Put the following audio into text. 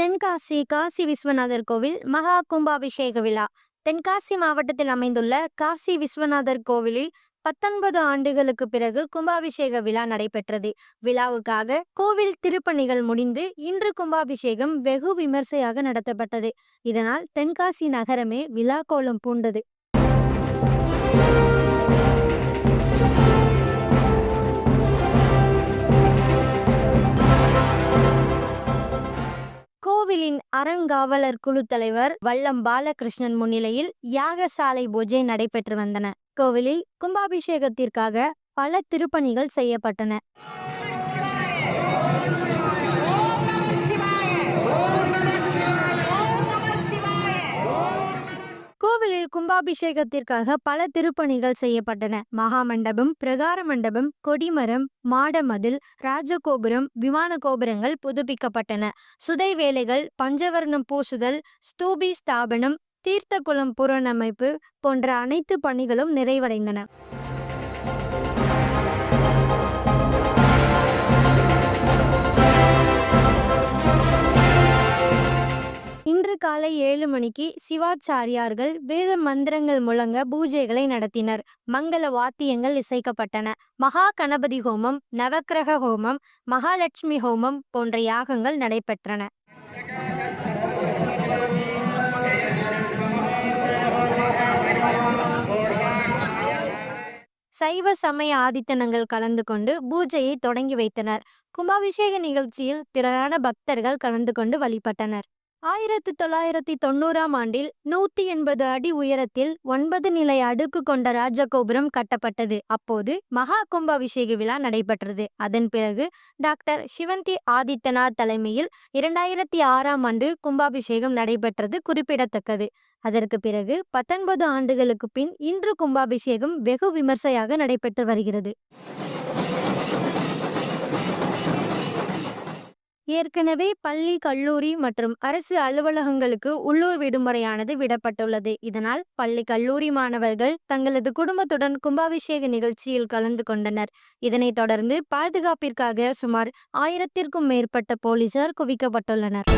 தென்காசி காசி விஸ்வநாதர் கோவில் மகா கும்பாபிஷேக விழா. தென்காசி மாவட்டத்தில் அமைந்துள்ள காசி விஸ்வநாதர் கோவிலில் பத்தொன்பது ஆண்டுகளுக்கு பிறகு கும்பாபிஷேக விழா நடைபெற்றது. விழாவுக்காக கோவில் திருப்பணிகள் முடிந்து இன்று கும்பாபிஷேகம் வெகு விமர்சையாக நடத்தப்பட்டது. இதனால் தென்காசி நகரமே விழா கோலம் பூண்டது. அறங்காவலர் குழு தலைவர் வல்லம் பாலகிருஷ்ணன் முன்னிலையில் யாகசாலை பூஜை நடைபெற்று வந்தன. கோவிலில் கும்பாபிஷேகத்திற்காக பல திருப்பணிகள் செய்யப்பட்டன. கும்பாபிஷேகத்திற்காக பல திருப்பணிகள் செய்யப்பட்டன. மகாமண்டபம் பிரகார மண்டபம் கொடிமரம் மாடமதில் ராஜகோபுரம் விமான கோபுரங்கள் புதுப்பிக்கப்பட்டன. சுதை வேலைகள் பஞ்சவர்ணம் பூசுதல் ஸ்தூபி ஸ்தாபனம் தீர்த்தகுளம் புறணமைப்பு போன்ற அனைத்து பணிகளும் நிறைவடைந்தன. காலை ஏழு மணிக்கு சிவாச்சாரியார்கள் வேத மந்திரங்கள் முழங்க பூஜைகளை நடத்தினர். மங்கள வாத்தியங்கள் இசைக்கப்பட்டன. மகா கணபதி ஹோமம் நவக்கிரக ஹோமம் மகாலட்சுமி ஹோமம் போன்ற யாகங்கள் நடைபெற்றன. சைவ சமய ஆதித்தனங்கள் கலந்து கொண்டு பூஜையை தொடங்கி வைத்தனர். கும்பாபிஷேக நிகழ்ச்சியில் திரளான பக்தர்கள் கலந்து கொண்டு வழிபட்டனர். ஆயிரத்து தொள்ளாயிரத்தி தொண்ணூறாம் ஆண்டில் நூத்தி எண்பது அடி உயரத்தில் ஒன்பது நிலை அடுக்கு கொண்ட ராஜகோபுரம் கட்டப்பட்டது. அப்போது மகா கும்பாபிஷேக விழா நடைபெற்றது. அதன் பிறகு டாக்டர் சிவந்தி ஆதித்தனார் தலைமையில் இரண்டாயிரத்தி ஆறாம் ஆண்டு கும்பாபிஷேகம் நடைபெற்றது குறிப்பிடத்தக்கது. அதற்கு பிறகு பத்தொன்பது ஆண்டுகளுக்கு பின் இன்று கும்பாபிஷேகம் வெகு விமர்சையாக நடைபெற்று வருகிறது. ஏற்கனவே பள்ளி கல்லூரி மற்றும் அரசு அலுவலகங்களுக்கு உள்ளூர் விடுமுறையானது விடப்பட்டுள்ளது. இதனால் பள்ளி கல்லூரி மாணவர்கள் தங்களது குடும்பத்துடன் கும்பாபிஷேக நிகழ்ச்சியில் கலந்து கொண்டனர். இதனைத் தொடர்ந்து பாதுகாப்பிற்காக சுமார் ஆயிரத்திற்கும் மேற்பட்ட போலீசார் குவிக்கப்பட்டுள்ளனர்.